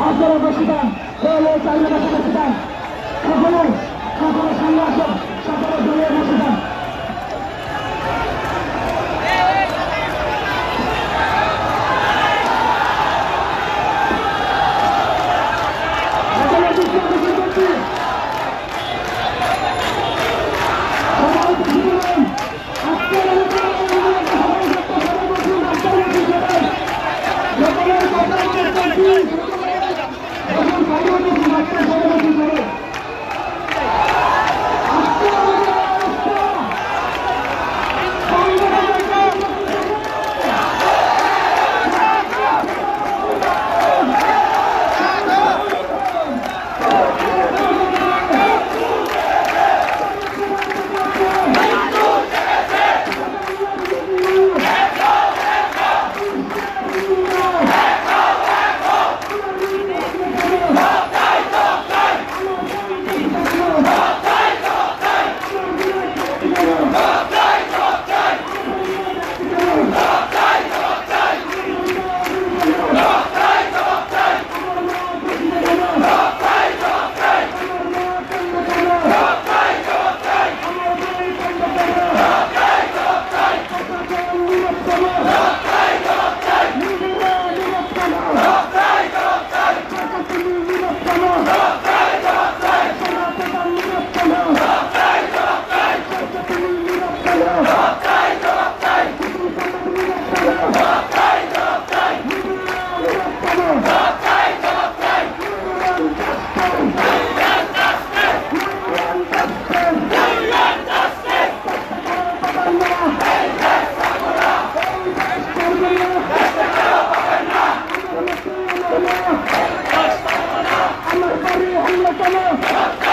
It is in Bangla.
আপনারা বসে যান চাইলে বসে বসে যান। আমরা Vamos!